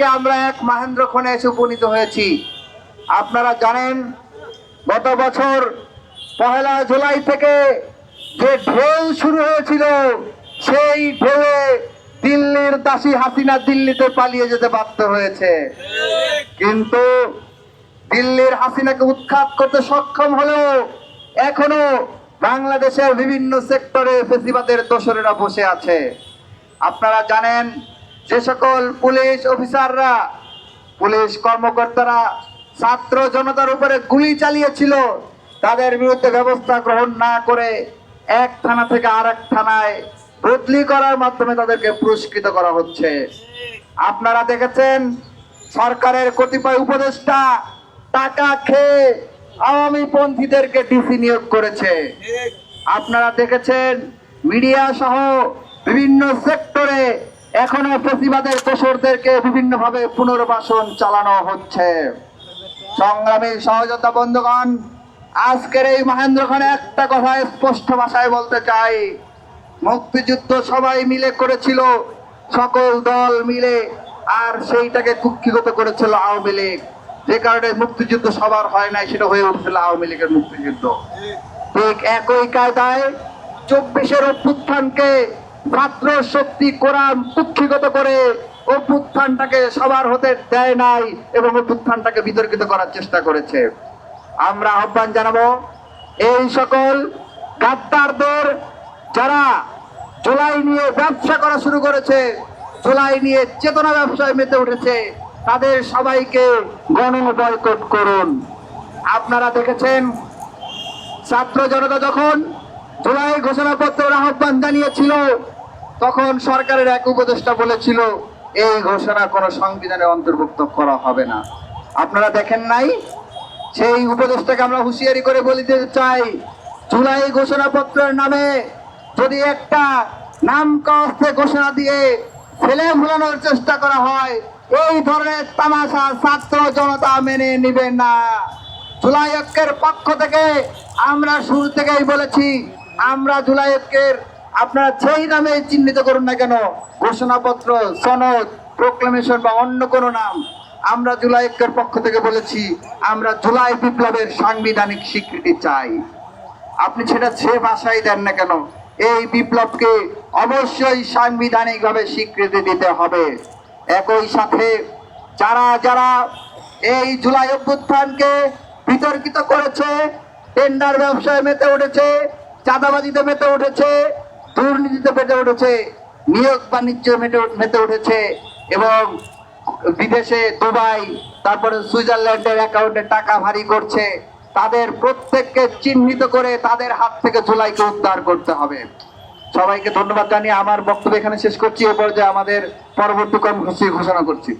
আজকে আমরা এক মাহেন্দ্র খনে এসে উপনীত হয়েছি। আপনারা জানেন, গত বছর পহেলা জুলাই থেকে যে ঢেউ শুরু হয়েছিল, সেই ঢেউয়ে দিল্লির দাসী হাসিনা দিল্লিতে পালিয়ে যেতে বাধ্য হয়েছে। কিন্তু দিল্লির হাসিনাকে উৎখাত করতে সক্ষম হলেও এখনও বাংলাদেশের বিভিন্ন সেক্টরে ফেসিবাদের দোসরেরা বসে আছে। আপনারা জানেন যে সকল পুলিশ অফিসাররা, পুলিশ কর্মকর্তারা, ছাত্র জনতার উপরে গুলি চালিয়েছিল, তাদের বিরুদ্ধে ব্যবস্থা গ্রহণ না করে এক থানা থেকে আরেক থানায় বদলি করার মাধ্যমে তাদেরকে পুরস্কৃত করা হচ্ছে। আপনারা দেখেছেন, সরকারের কতিপয় উপদেষ্টা টাকা খেয়ে আওয়ামী পন্থীদেরকে ডিসি নিয়োগ করেছে। আপনারা দেখেছেন, মিডিয়া সহ বিভিন্ন সেক্টরে এখনও প্রতিবাদের দোসরদেরকে বিভিন্নভাবে পুনর্বাসন চালানো হচ্ছে। সংগ্রামী সহযোদ্ধা বন্ধুগণ, আজকের এই মহেন্দ্রখানে একটা কথা স্পষ্ট ভাষায় বলতে চাই। মুক্তিযুদ্ধ সবাই মিলে করেছিল, সকল দল মিলে, আর সেইটাকে কুক্ষিগত করেছিল আওয়ামী লীগ। যে কারণে মুক্তিযুদ্ধ সবার হয় নাই, সেটা হয়ে উঠছিল আওয়ামী লীগের মুক্তিযুদ্ধ। ঠিক একই কায়দায় চব্বিশের অভ্যুত্থানকে ছাত্র শক্তি কোরআন কুক্ষিগত করে অভ্যুত্থানটাকে সবার হতে দেয় নাই এবং অভ্যুত্থানটাকে বিতর্কিত করার চেষ্টা করেছে। আমরা আহ্বান জানাব, এই সকল গাদ্দারদের যারা জুলাই নিয়ে ব্যবসা করা শুরু করেছে, জুলাই নিয়ে চেতনা ব্যবসায় মেতে উঠেছে, তাদের সবাইকে গণ বয়কট করুন। আপনারা দেখেছেন, ছাত্র জনতা যখন জুলাই ঘোষণাপত্রের আহ্বান জানিয়েছিল তখন সরকারের এক উপদেষ্টা বলেছিল, এই ঘোষণা কোনো সংবিধানে অন্তর্ভুক্ত করা হবে না। আপনারা দেখেন নাই? সেই উপদেষ্টাকে আমরা হুঁশিয়ারি করে বলিতে চাই, জুলাই ঘোষণাপত্রের নামে যদি একটা নাম কাস্তে ঘোষণা দিয়ে ফেলে ভুলানোর চেষ্টা করা হয়, এই ধরনের তামাশা ছাত্র জনতা মেনে নিবে না। জুলাই ঐক্যের পক্ষ থেকে আমরা শুরু থেকেই বলেছি, আমরা জুলাই ঐক্যের আপনারা যেই নামে চিহ্নিত করুন না কেন, ঘোষণাপত্র, সনদ প্রোক্লামেশন বা অন্য কোনো নাম, আমরা জুলাই ঐক্যের পক্ষ থেকে বলেছি, আমরা জুলাই বিপ্লবের সাংবিধানিক স্বীকৃতি চাই। আপনি সেটা যে ভাষাই দেন না কেন, এই বিপ্লবকে অবশ্যই সাংবিধানিকভাবে স্বীকৃতি দিতে হবে। একই সাথে যারা যারা এই জুলাই অভ্যুত্থানকে বিতর্কিত করেছে টেন্ডার ব্যবসায় মেতে উঠেছে, চাঁদাবাজিতে মেতে উঠেছে দুর্নীতিতে মেতে উঠেছে, নিয়োগ বাণিজ্য মেতে উঠেছে এবং বিদেশে দুবাই, তারপরে সুইজারল্যান্ডের অ্যাকাউন্টে টাকা ভারী করছে। তাদের প্রত্যেককে চিহ্নিত করে তাদের হাত থেকে জুলাইকে উদ্ধার করতে হবে। সবাইকে ধন্যবাদ জানিয়ে আমার বক্তব্য এখানে শেষ করছি। এ পর্যায়ে আমাদের পরবর্তী কর্মসূচি ঘোষণা করছি।